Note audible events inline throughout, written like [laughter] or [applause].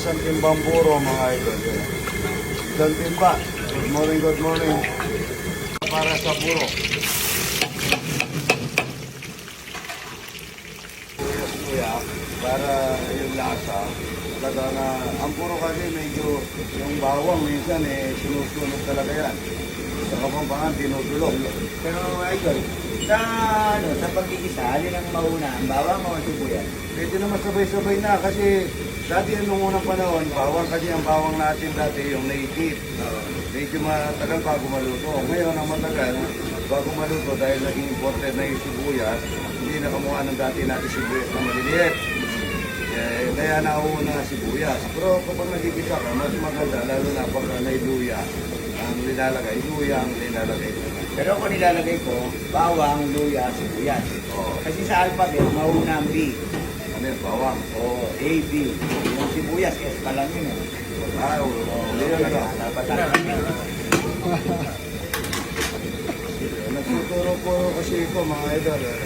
isang timbang buro mga idol. Isang timba. Good morning, good morning. Para sa. Yes, kuya. Para yung lasa. Talaga na, ang buro kasi medyo yung bawang minsan eh sinusunod talaga yan. Sa kapampangan, tinutulog. Pero idol, sa ano, sa pagkikisa, alin ang mauna, ang bawang o ang sibuyas? Pwede naman sabay-sabay na kasi dati nung unang panahon, bawang kasi ang bawang natin dati yung native. Medyo matagal bago maluto. Ngayon ang matagal, bago maluto dahil naging imported na yung sibuyas, hindi na kamukha ng dati natin sibuyas na maliliit. Eh, kaya nauuna ang sibuyas. Pero kapag nagigisa ka, mas maganda, lalo na pag may luya. Ang nilalagay, luya ang nilalagay. Pero ako nilalagay ko, bawang, luya, sibuyas. Oh, Kasi sa alphabet, mauna ang B. ano yun, bawang. O A, B. Yung sibuyas, S pa lang yun. eh. Ah, oh, yun ano. Dapat talaga. [laughs] Nagtuturo po kasi ko mga idol. eh.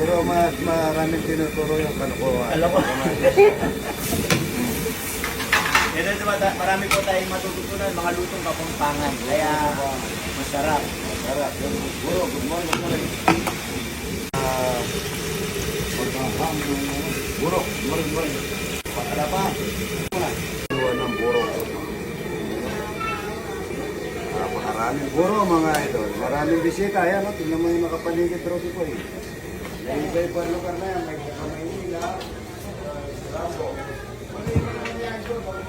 Pero mas maraming tinuturo yung kalokohan. Alam ko. [laughs] Na naman, marami po tayong matututunan, mga lutong kapampangan. Kaya masarap. Sarap. Yung Buro, good morning, good morning. Ah, magkakam yung buro. Good morning, good morning. Pakala pa. Iwan ng buro. Napakaraming buro mga idol. Maraming bisita. Ayan, no? tingnan mo yung nakapaligid rito po eh. Naiba-iba lugar na yan. May Maynila, Rambo.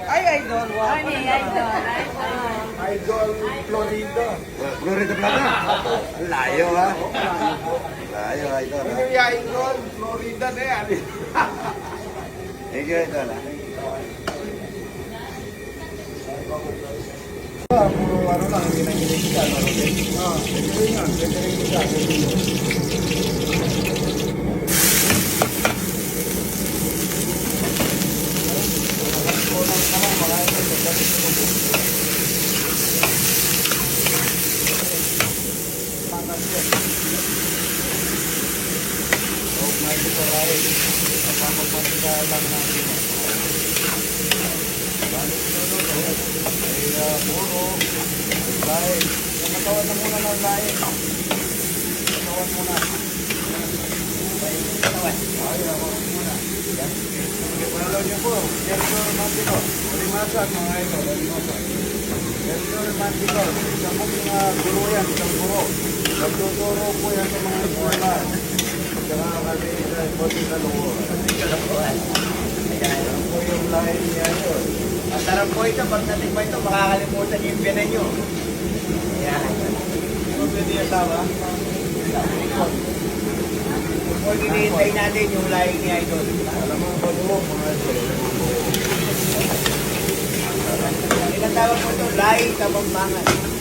Ay, idol, wow. Yung idol? Idol Florida. Florida Plata. Layo ha. Layo idol ha. yung idol Florida na yan. Thank you idol. Ah, puro ano lang, hindi na ginig ka? Ah, pwede rin yan, pwede rin isa, pwede rin. Oh, may ito rin. Lang natin. Balik ito doon. Ay, uh, puro. Lain. Yung katawan na muna ng lain. Katawan muna. Ay, ako muna. Okay, follow niyo po. Sergio Romantico. Limasan, mga ito. Limasan. Sergio Romantico. Isang mga guro yan. Isang guro. Nagtuturo po yan sa mga eskwela. Yan po ito, pag natikman ito, makakalimutan yung biyanan nyo. Yan. Ano pwede yung tawa? Kung hinihintay natin yung laing ni Idol. Alam mo ba mo, mga ito? Ilang tawag po ito? Laing kabambangan.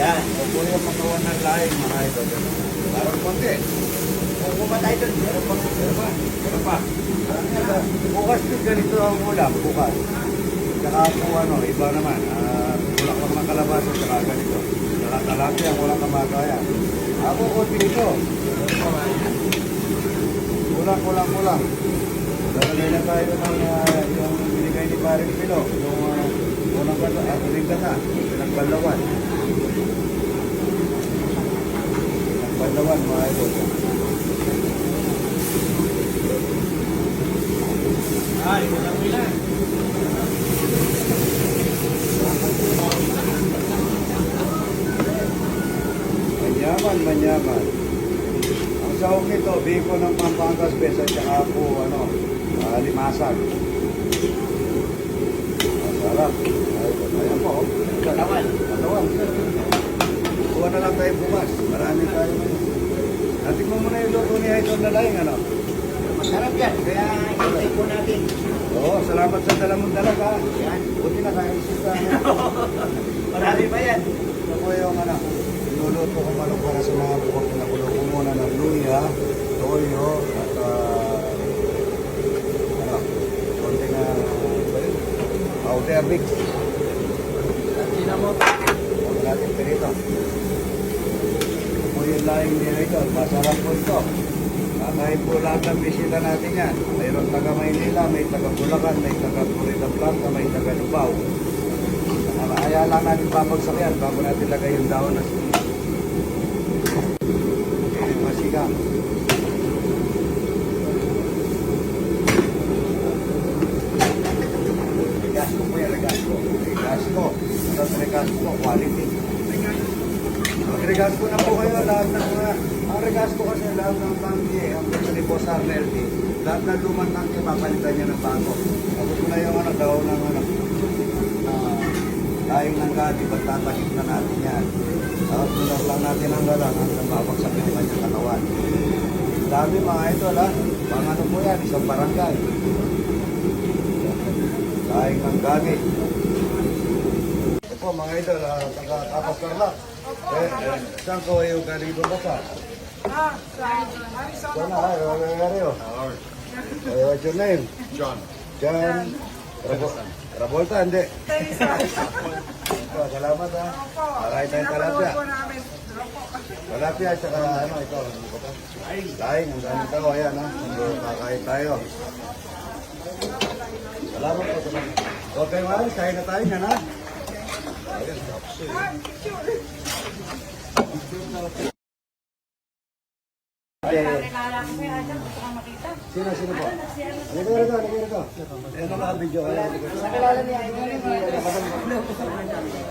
Yan. Ito po yung makawan ng lain, mga ito. Parang konti. Kung pumatay doon, meron pang Pero pa, pero pa. Bukas din ganito ang ulam, bukas. Tsaka po ano, iba naman. Uh, wala ko ng kalabasa, tsaka ganito. Tsaka talapia, wala kamagayan. Ako konti ito. Kulang, kulang, kulang. Lalagay na tayo ng uh, yung binigay ni Paring Pilo. Yung uh, unang kata, at uling kata. Pinagbalawan. Pinagbalawan, mga idol. Ay, walang ilan. Manyaman, manyaman. Ang sahog nito, biko ng Pampanga Special, tsaka po, ano, uh, limasan. Ayan po. oh. Katawan. Katawan. Kuha na lang tayo bukas. Marami tayo. Natin mo muna yung luto ni Idol na laing, ano? Masarap yan. Kaya hintay po natin. Oo, salamat sa dala mong dala ka. Yan. Buti na kayo isita. Marami pa yan. Ito po yung ano, niluluto ko manok para sa mga buwak na kulo ko muna ng luya, toyo, at uh, ano, konti na powder mix. Sino mo? Huwag natin perito. Ito po yung laing ni Idol, masarap po ito. kahit po lahat ng bisita natin yan. Mayroon taga Maynila, may taga Bulacan, may taga Florida Blanca, may taga Lubao. Kaya lang natin babagsak yan bago natin lagay yung dahon na Mag-regasco na po kayo lahat ng mga... Ang regasco kasi lahat ng tangke, ang gusto ni Boss Arnelti, lahat ng lumang tangke, papalitan niya ng bago. Tapos ko na yung ano, daw ng ano, ah, dahil ng gati, ba't tatakip na natin yan. Tapos tulad lang natin ang galang hanggang mabagsak yung kanyang katawan. Dami mga ito, ha? Mga ano po yan, isang barangay. Dahil ng gamit. Ito po mga idol, uh, taga Tapas Tarlac. Eh, eh, saan ko yung galing doon basa? Ah, sa Arizona. Sana, ay, wala nga rin oh. Eh, what's your name? John. John Rabo- Rabolta, hindi. Ito, [laughs] salamat ha. Opo. Maray tayong talapia. po namin. Opo. Talapia, tsaka ano, ito. Laing, ang daming tao, ayan ha. Kakain tayo. Salamat po, salamat. Okay, Maris, kain na tayo yan ha. Sino, sino po? Halika rito, halika rito. Ayan na naka-video kayo. Nakilala niya,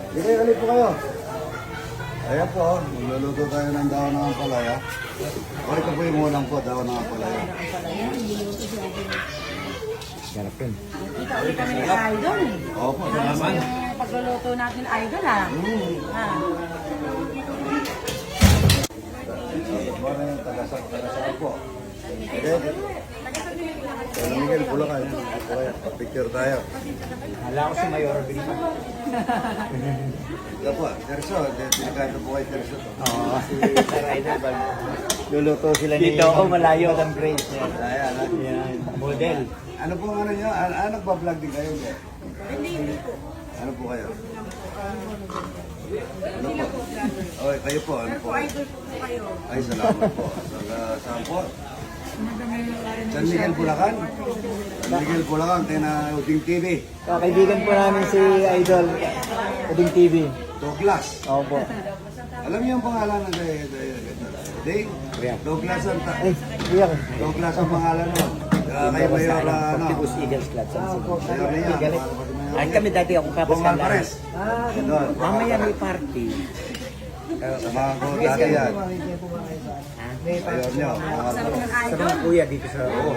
Hindi kayo, halika po kayo. Ayan po, magluluto tayo ng daon ng ampalaya. O ito po yung ulang po, daon ng ampalaya. Kita-kita kami ni Idol. Opo, Naman. Pagluluto natin Idol ah. Ah. Taga po. Okay. San Miguel, Bulacan. Opo kayo, picture tayo. Hala ko si Mayor Benito. Ito po, Terso, delikado po kay Terso to. Oo, si Sir Idol. Pag luluto sila ni... Dito ako malayo ng grade niya. Ayan, ha? Yan, model. Ano po ano nyo? Ano, ano nagpa-vlog din kayo? Hindi, hindi po. Ano po kayo? Ano po? Okay, kayo po. Ano po? Idol po kayo. Ay, salamat po. Taga saan po? San Miguel, Bulacan? San Miguel, Bulacan. Kaya na Uding TV. Kakaibigan po namin si Idol. Uding TV. Douglas. Opo. Alam niyo ang pangalan ng kay Dave? Douglas ang. Douglas ang pangalan mo. Uh, kayo Mayor, uh, ano? Pagtibus Eagles Club. Mayor niya. Ay, kami dati ako. Alvarez. Ah, Doon. Mamaya may party. Samahan ko dati yan. Bong Alvarez. Sa mga kuya dito sa... Oo.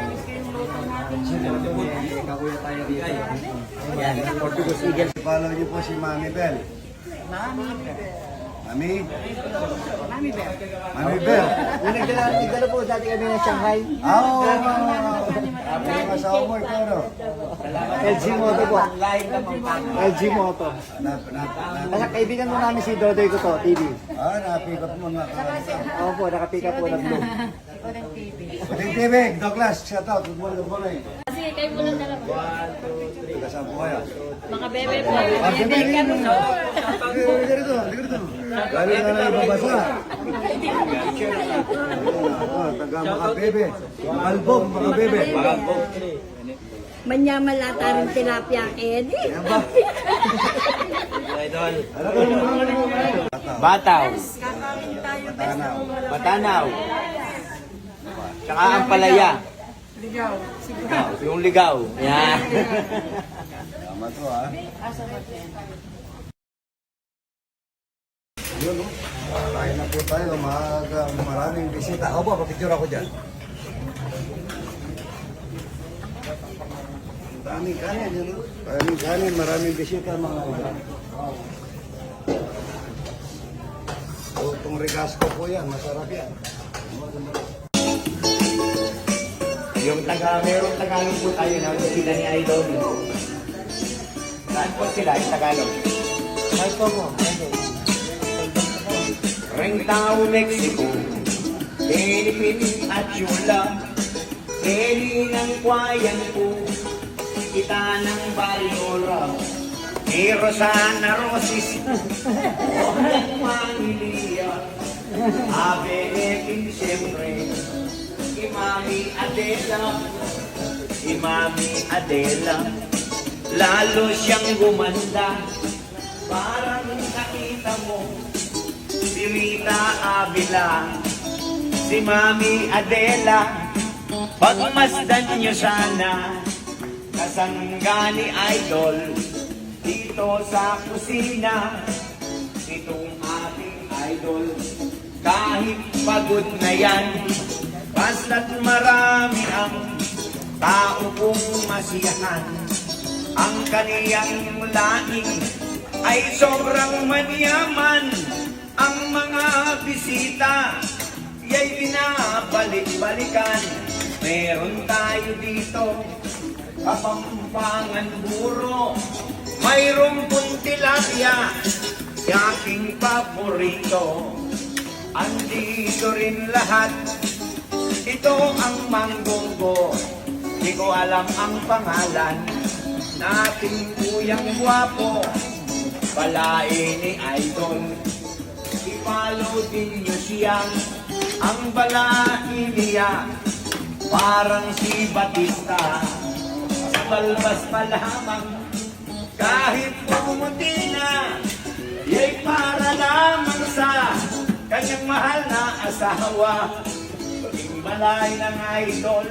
Yan, Portuguese Eagles. Follow niyo po si Mami Bell. Mami? Mami Bel. Mami Bell. Yung nagdala, nagdala po dati kami ng Shanghai. Ah, Oo. Ako yung asawa mo, ikaw no? LG Moto po. LG Moto. Kasi kaibigan mo namin si Dodoy ko to, TV. Ah, napick up mo na. Oo po, nakapick up po ng blue. Ikaw ng TV. Puting TV, Douglas, shout out. Good morning, good morning. Kasi kayo mo lang dala po. Kasama po kayo. Mga bebe po. Ah, Bebe bebe, ka mo. Liga rito, liga rito. Lalo na ibabasa. Ah, taga mga bebe. Albog, mga bebe. Manyamalata rin tilapia kedi. Yan ba? Mga mo? Bataw. Kakain tayo. Tanaw. Batanaw. Tsaka ang palaya. Ligaw. Siguro. Yung ligaw. Yan. [laughs] Tama to ha. Yun no? Kain na po tayo. Maaga, maraming bisita. Ako po, papicture ako dyan. Daming kanin, yun no? Daming kanin, maraming bisita mga iba. So, itong regasco po yan, masarap yan. Yung taga, meron Tagalog po tayo na sila ni Idol. Saan po sila? Yung Tagalog. Saan po mo? Ring Tao, Mexico, Philippines at Yula, Peli ng kwayan ko, kita ng Baliola, ni Rosana Rosis, Walang Mangilia, Ave Ekin siyempre, Mami Adela, si Mami Adela, lalo siyang gumanda. Parang nakita mo, si Rita Avila, si Mami Adela, pagmasdan niyo sana, kasangga ni Idol, dito sa kusina, itong ating idol. Kahit pagod na yan, basta't marami ang tao kong masiyahan. Ang kaniyang laing ay sobrang manyaman. Ang mga bisita, ya'y binabalik-balikan. Meron tayo dito, kapampangan buro. Mayroong puntilapia, yaking paborito. Andito rin lahat, ito ang manggonggo. Di ko alam ang pangalan, nating kuyang guwapo. Balae ni Idol, i-follow din niyo siya. Ang balae niya, parang si Batista. Sa balbas pa lamang, kahit pumuti na, yay para lamang sa kanyang mahal na asawa. Balay ng idol,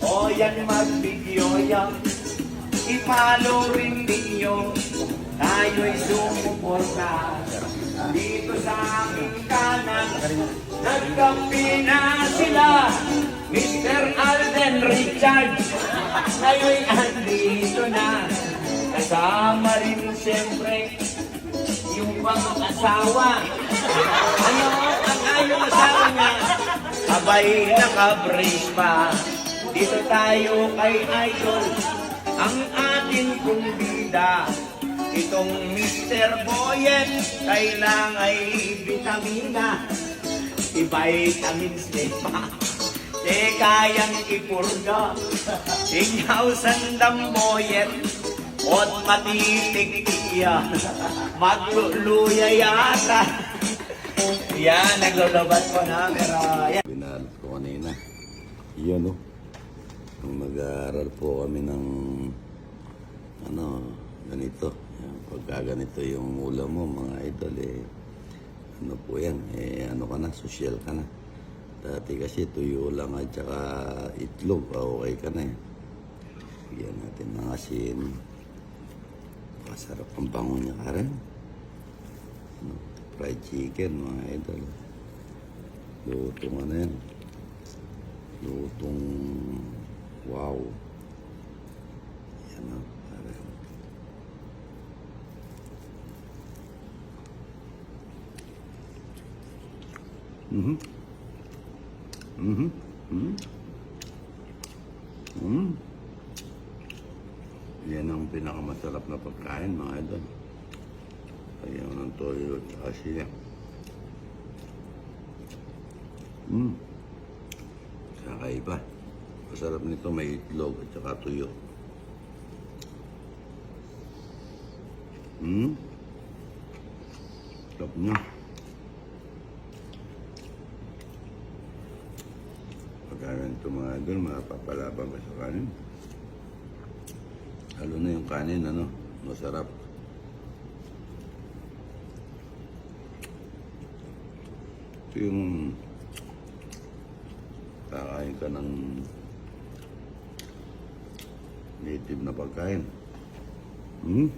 o yan magbigyoya, ipalo rin ninyo, tayo'y sumuporta. Dito sa aking kanan, nagkampi na sila, Mr. Alden Richard. Ngayon andito na, kasama rin siyempre yung bagong asawa. Ano ang ayong asawa niya? Abay, nakabrace pa. Dito tayo kay Idol, ang ating kumbida. Itong Mr. Boyet, kailangan ay vitamina. I-vitamins din pa. Di kayang ipurga. Ikaw sandang boyet, Ot matitik-tiya, magluluya yata. Yan, naglulubat ko na, pero yan. Kanina. Yun, no? Nung mag-aaral po kami ng, ano, ganito. Pagka ganito yung ulam mo, mga idol, eh, ano po yan, eh, ano ka na, social ka na. Dati kasi tuyo lang at saka itlog, ah, okay ka na eh. Bigyan natin ng asin. Masarap ang bango niya ka rin. Ano, fried chicken, mga idol. Lutong ano yan? Lutong wow. Yan. Parang. Mhm. Mhm. Mhm. Mhm. Yan ang pinakamasarap na pagkain, mga idol. Ayaw ng toyo at saka siya. Masarap nito may itlog at saka tuyo. Hmm? Sarap niya. Pagkain ito mga idol, mapapalaban ka sa kanin. Lalo na yung kanin, ano, masarap. Ito yung kakain ka ng native na pagkain. Hmm?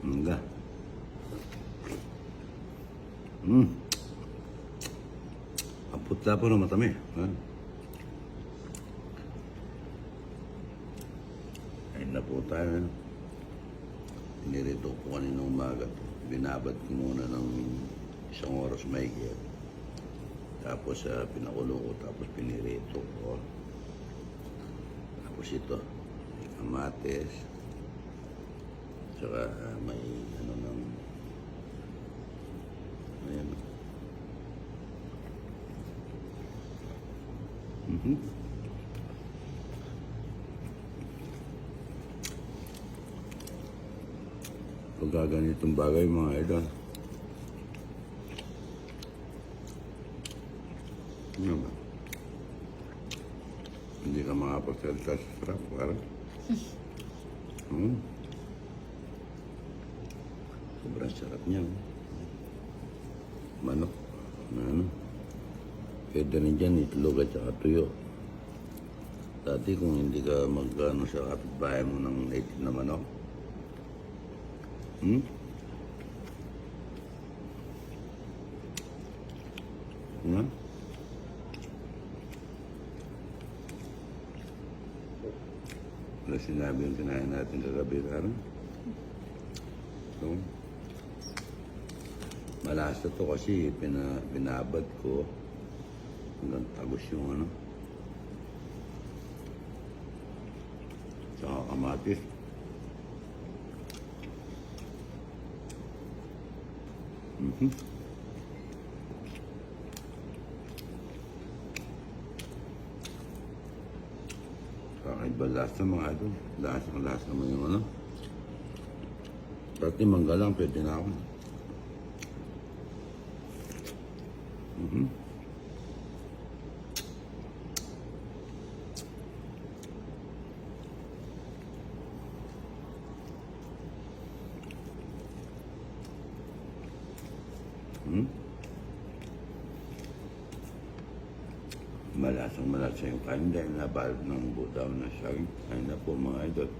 Nga. Hmm. Ang putla po na matami. Ha? Ayun na po tayo. Pinirito ko kanina umaga. Binabad ko muna ng isang oras may Tapos uh, pinakulo ko, tapos pinirito ko. Tapos ito, may kamates. Tsaka ah, may ano ng Ayan. Mhm. Pagka ganitong bagay mga idol, Ano ba? Hindi ka makapagsalita sa sarap, parang. Hmm. Sobrang sarap niya. oh. Manok. Na ano. Pwede rin dyan, itlog at saka tuyo. Dati kung hindi ka magano sa kapitbahay mo ng native na manok. Hmm? Nga? Wala sinabi yung kinain natin kagabi, Karen. So, malasa to kasi pina, binabad ko hanggang tagos yung ano. Tsaka kamatis. Mhm. Kakaiba lasa mga idol. Lasa ang lasa mo yung ano. Pati mangga lang, pwede na ako. Mhm. Hmm? Malasang malasa yung kain dahil nabalot ng budaw na siya. Ayun na po mga idol.